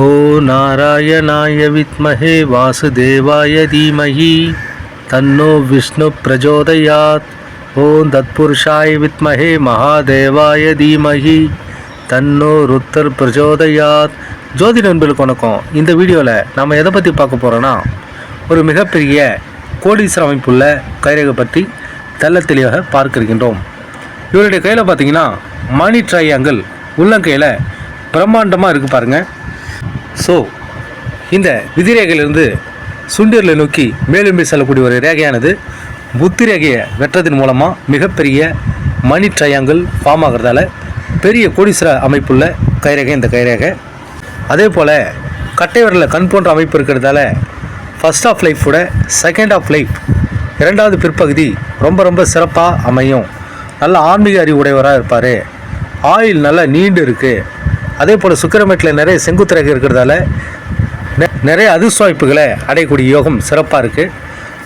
ஓ நாராயணாய வித்மஹே வாசுதேவாய தீமஹி தன்னோ விஷ்ணு பிரஜோதயாத். ஓம் தத்புருஷாய வித்மஹே மகாதேவாய தீமஹி தன்னோ ருத்தர் பிரஜோதயாத். ஜோதி நண்பர்களுக்கு வணக்கம். இந்த வீடியோவில் நம்ம எதை பற்றி பார்க்க போகிறோன்னா ஒரு மிகப்பெரிய கோடீஸ்வர அமைப்புள்ள கைரேகை பற்றி தெல்ல தெளிவாக பார்க்கிருக்கின்றோம். இவருடைய கையில் பார்த்தீங்கன்னா மணி ட்ரையாங்கிள் உள்ளங்கையில் பிரம்மாண்டமாக இருக்குது பாருங்கள் ஸோ இந்த விதிரேகையிலிருந்து சுண்டீரில் நோக்கி மேலும்பி செல்லக்கூடிய ஒரு ரேகையானது புத்தி ரேகையை வெட்டுறதன் மூலமாக மிகப்பெரிய மணி ட்ரையாங்கிள் ஃபார்ம் ஆகிறதால பெரிய கோடீஸ்வர அமைப்புள்ள கைரேகை இந்த கைரேகை. அதே போல் கட்டை விரலில் கண் போன்ற அமைப்பு இருக்கிறதால ஃபர்ஸ்ட் ஆஃப் லைஃபோட செகண்ட் ஆஃப் லைஃப் இரண்டாவது பிற்பகுதி ரொம்ப ரொம்ப சிறப்பாக அமையும். நல்ல ஆன்மீக அறிவு உடையவராக இருப்பார். ஆயில் நல்லா நீண்டு இருக்குது அதே போல் சுக்கிரமேட்டில் நிறைய செங்குத்திரகு இருக்கிறதால நெ- நிறைய அதிர்ஷ்ட வாய்ப்புகளை அடையக்கூடிய யோகம் சிறப்பாக இருக்குது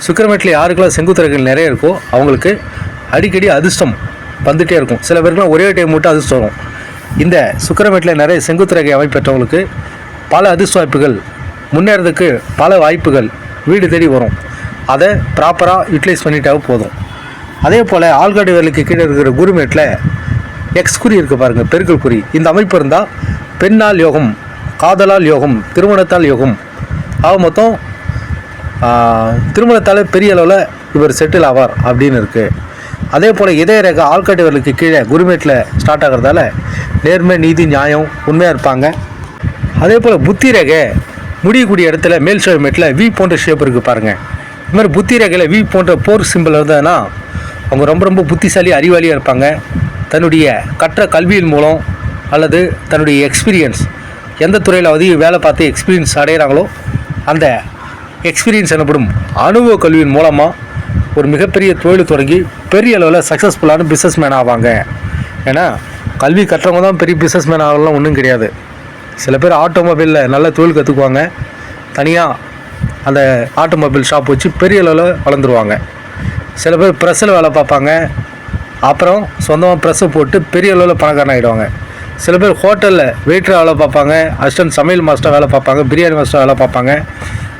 சுக்கிரமேட்டில் யாருக்கெல்லாம் செங்குத்திரகுகள் நிறைய இருக்கோ அவங்களுக்கு அடிக்கடி அதிர்ஷ்டம் வந்துகிட்டே இருக்கும். சில பேருக்குலாம் ஒரே டைம் மட்டும் அதிர்ஷ்டம் வரும். இந்த சுக்கிரமேட்டில் நிறைய செங்குத்திரகை அமைப்பெற்றவங்களுக்கு பல அதிர்ஷ்ட வாய்ப்புகள் முன்னேறதுக்கு பல வாய்ப்புகள் வீடு தேடி வரும். அதை ப்ராப்பராக யூட்டிலைஸ் பண்ணிட்டாவே போதும். அதே போல் ஆள்காடு வேலைக்கு கீழே இருக்கிற குருமேட்டில் எக்ஸ் குறி இருக்குது பாருங்கள் பெருக்கல் குறி. இந்த அமைப்பு இருந்தால் பெண்ணால் யோகம் காதலால் யோகம் திருமணத்தால் யோகம். ஆக மொத்தம் திருமணத்தால் பெரிய அளவில் இவர் செட்டில் ஆவார் அப்படின்னு இருக்குது அதே போல் இதய ரேகை ஆள்காட்டு கீழே குருமேட்டில் ஸ்டார்ட் ஆகிறதால நேர்மை நீதி நியாயம் உண்மையாக இருப்பாங்க. அதே போல் புத்தி ரேகை முடியக்கூடிய இடத்துல மேல் சோமேட்டில் வி போன்ற ஷேப் இருக்குது பாருங்கள் இது மாதிரி புத்தி ரேகையில் வி போன்ற போர் சிம்பிள் இருந்ததுன்னா அவங்க ரொம்ப ரொம்ப புத்திசாலி அறிவாளியாக இருப்பாங்க. தன்னுடைய கற்ற கல்வியின் மூலம் அல்லது தன்னுடைய எக்ஸ்பீரியன்ஸ் எந்த துறையில் அதிக வேலை பார்த்து எக்ஸ்பீரியன்ஸ் அடைகிறாங்களோ அந்த எக்ஸ்பீரியன்ஸ் எனப்படும் அனுபவ கல்வியின் மூலமாக ஒரு மிகப்பெரிய தொழில் தொடங்கி பெரிய அளவில் சக்ஸஸ்ஃபுல்லான பிஸ்னஸ் மேன் ஆவாங்க. ஏன்னா கல்வி கற்றவங்க தான் பெரிய பிஸ்னஸ் மேன் ஆகலாம் ஒன்றும் கிடையாது. சில பேர் ஆட்டோமொபைலில் நல்ல தொழில் கற்றுக்குவாங்க தனியாக அந்த ஆட்டோமொபைல் ஷாப் வச்சு பெரிய அளவில் வளர்ந்துருவாங்க. சில பேர் ப்ரெஸ்ஸில் வேலை பார்ப்பாங்க. அப்புறம் சொந்தமாக ப்ரெஸ்ஸை போட்டு பெரிய அளவில் பணக்காரன் ஆகிடுவாங்க சில பேர் ஹோட்டலில் வெயிட்டர் வேலை பார்ப்பாங்க அசிஸ்டன்ட் சமையல் மாஸ்டர் வேலை பார்ப்பாங்க பிரியாணி மாஸ்டர் வேலை பார்ப்பாங்க.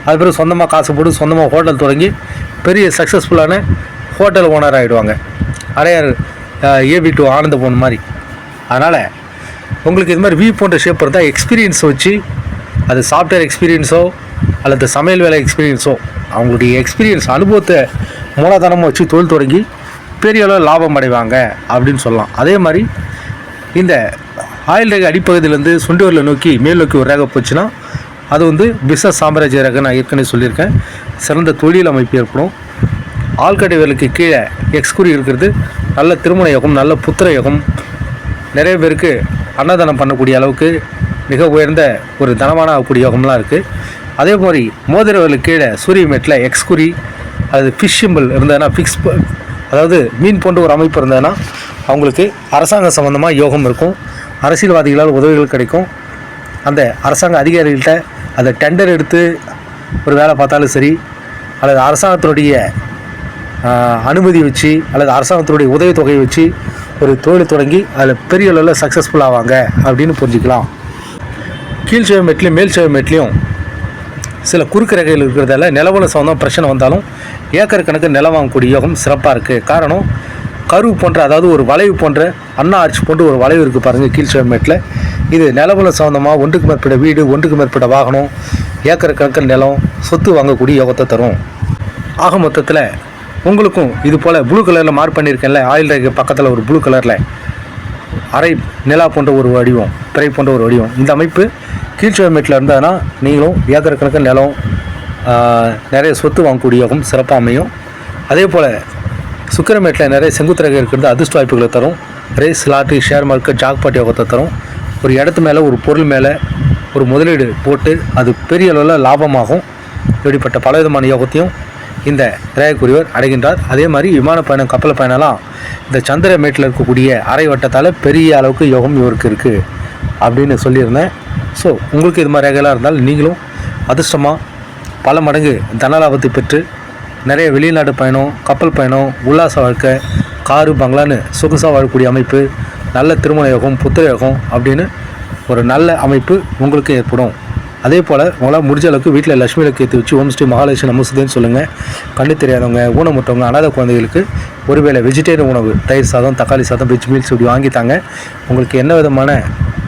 அது பிறகு சொந்தமாக காசு போட்டு சொந்தமாக ஹோட்டல் தொடங்கி பெரிய சக்ஸஸ்ஃபுல்லான ஹோட்டல் ஓனர் ஆகிடுவாங்க அடையார் ஏபி டூ ஆனந்த போன மாதிரி. அதனால் உங்களுக்கு இது மாதிரி வி போன்ற ஷேப் இருந்தால் எக்ஸ்பீரியன்ஸ் வச்சு அது சாஃப்ட்வேர் எக்ஸ்பீரியன்ஸோ அல்லது சமையல் வேலை எக்ஸ்பீரியன்ஸோ அவங்களுடைய எக்ஸ்பீரியன்ஸ் அனுபவத்தை மூலதனமாக வச்சு தொழில் தொடங்கி பெரிய அளவு லாபம் அடைவாங்க அப்படின்னு சொல்லலாம். அதே மாதிரி இந்த ஆயில் ரேகை அடிப்பகுதியிலேருந்து சுண்டியூரில் நோக்கி மேல் நோக்கி ஒரு ரேகை போச்சுன்னா அது வந்து பிச சாம்ராஜ்ய ரேகை நான் ஏற்கனவே சொல்லியிருக்கேன். சிறந்த தொழில் அமைப்பு ஏற்படும். ஆழ்கடை வேலுக்கு கீழே எக்ஸ்குறி இருக்கிறது. நல்ல திருமண யோகம் நல்ல புத்திர யோகம். நிறைய பேருக்கு அன்னதானம் பண்ணக்கூடிய அளவுக்கு மிக உயர்ந்த ஒரு தனமான ஆகக்கூடிய யோகம்லாம் இருக்குது அதே மாதிரி மோதிர வேலுக்கு கீழே சூரிய மேட்டில் எக்ஸ்குறி அது ஃபிஷ் சிம்பிள் இருந்ததுன்னா ஃபிக்ஸ் அதாவது மீன் போன்ற ஒரு அமைப்பு இருந்ததுன்னா அவங்களுக்கு அரசாங்க சம்மந்தமாக யோகம் இருக்கும். அரசியல்வாதிகளால் உதவிகள் கிடைக்கும். அந்த அரசாங்க அதிகாரிகள்கிட்ட அதை டெண்டர் எடுத்து ஒரு வேலை பார்த்தாலும் சரி அல்லது அரசாங்கத்தினுடைய அனுமதி வச்சு அல்லது அரசாங்கத்தினுடைய உதவித்தொகையை வச்சு ஒரு தொழில் தொடங்கி அதில் பெரிய அளவில் சக்ஸஸ்ஃபுல் ஆவாங்க அப்படின்னு புரிஞ்சுக்கலாம். கீழ் சிவமேட்லையும் மேல் சிவமேட்லையும் சில குறுக்கு ரகைகள் இருக்கிறதால நிலவல சம்மந்தம் பிரச்சனை வந்தாலும் ஏக்கர் கணக்கு நிலம் வாங்கக்கூடிய யோகம் சிறப்பாக இருக்குது காரணம் கருவு போன்ற அதாவது ஒரு வளைவு போன்ற அண்ணா ஆர்ச் போன்ற ஒரு வளைவு இருக்குது பாருங்கள் கீழ் இது நிலவலம் சம்மந்தமாக ஒன்றுக்கு மேற்பட்ட வீடு ஒன்றுக்கு மேற்பட்ட வாகனம் ஏக்கர் கணக்கு நிலம் சொத்து வாங்கக்கூடிய யோகத்தை தரும். ஆக மொத்தத்தில் உங்களுக்கும் இது போல் ப்ளூ கலரில் மார்க் பண்ணியிருக்கேன்ல ஆயில் ரேக்கு பக்கத்தில் ஒரு ப்ளூ கலரில் அரை நிலா போன்ற ஒரு வடிவம் பிறை போன்ற ஒரு வடிவம். இந்த அமைப்பு கீழ்ச்சிவமேட்டில் இருந்ததுன்னா நீங்களும் ஏக்கர் கணக்கு நிலம் நிறைய சொத்து வாங்கக்கூடிய யோகம் சிறப்பாக அமையும். அதே போல் சுக்கிரமேட்டில் நிறைய செங்குத்திரகை இருக்கிறது அதிர்ஷ்ட வாய்ப்புகளை தரும். Race lottery share market jackpot யோகத்தை தரும். ஒரு இடத்து மேலே ஒரு பொருள் மேலே ஒரு முதலீடு போட்டு அது பெரிய அளவில் லாபமாகும். இப்படிப்பட்ட பலவிதமான யோகத்தையும் இந்த ரேகக்குரியவர் அடைகின்றார். அதே மாதிரி விமான பயணம் கப்பல் பயணம்லாம் இந்த சந்திரமேட்டில் இருக்கக்கூடிய அரை வட்டத்தால் பெரிய அளவுக்கு யோகம் இவருக்கு இருக்குது அப்படின்னு சொல்லியிருந்தேன். ஸோ உங்களுக்கு இது மாதிரி ரேகைலாம் இருந்தால் நீங்களும் அதிர்ஷ்டமாக பல மடங்கு தனலாபத்தை பெற்று நிறைய வெளிநாடு பயணம் கப்பல் பயணம் உல்லாச வாழ்க்கை காரு பங்களான்னு சொகுசாக வாழக்கூடிய அமைப்பு நல்ல திருமண யோகம் புத்திர யோகம் அப்படின்னு ஒரு நல்ல அமைப்பு உங்களுக்கு ஏற்படும். அதே போல் உங்களால் முடிஞ்ச அளவுக்கு வீட்டில் லட்சுமி விளக்கு ஏற்றி வச்சு ஓம் ஸ்ரீ மகாலட்சுமி நமசுதேன்னு சொல்லுங்கள் கண்ணு தெரியாதவங்க ஊனமுற்றவங்க அனாதை குழந்தைகளுக்கு ஒருவேளை வெஜிடேரியன் உணவு தயிர் சாதம் தக்காளி சாதம் வெஜ் மீல்ஸ் இப்படி வாங்கித்தாங்க உங்களுக்கு என்ன விதமான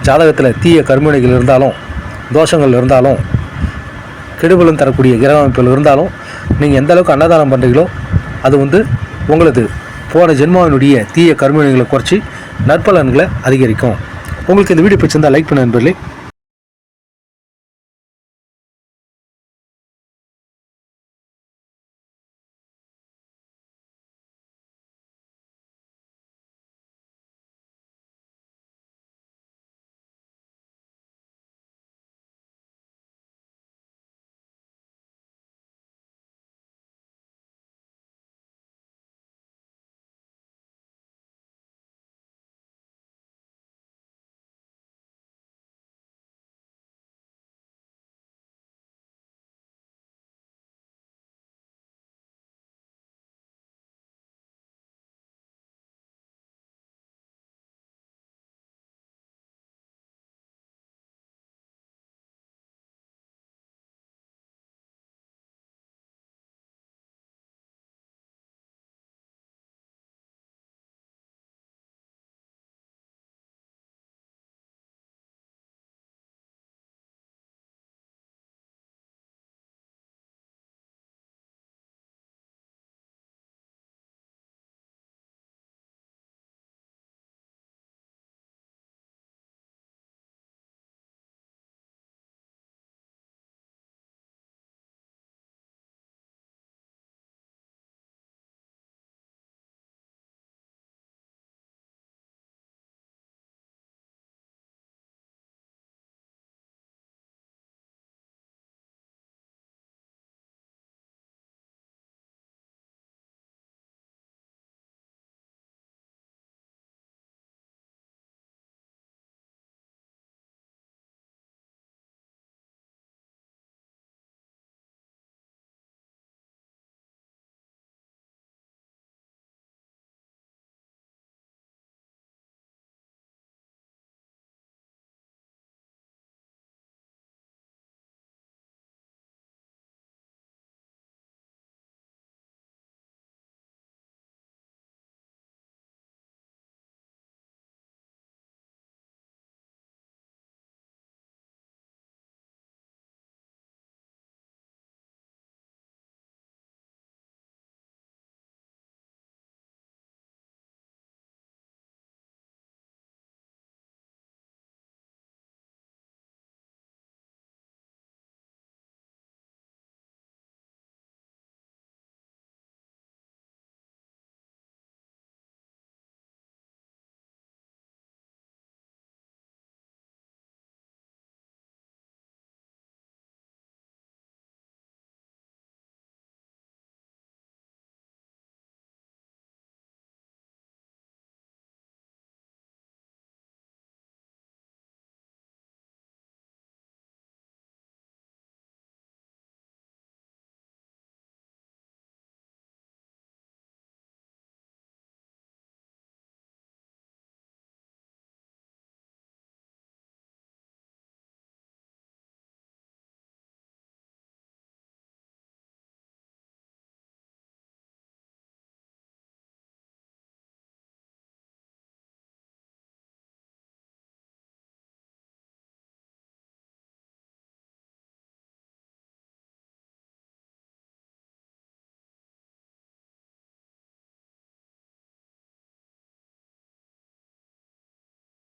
ஜாதகத்தில் தீய கருமணிகள் இருந்தாலும் தோஷங்கள் இருந்தாலும் கெடுபலம் தரக்கூடிய கிரக அமைப்புகள் இருந்தாலும் நீங்கள் எந்த அளவுக்கு அன்னதானம் பண்ணுறீங்களோ அது வந்து உங்களது போன ஜென்மாவினுடைய தீய கர்மங்களை குறைச்சி நற்பலன்களை அதிகரிக்கும். உங்களுக்கு இந்த வீடியோ பிடிச்சிருந்தால் லைக் பண்ண நண்பர்களே.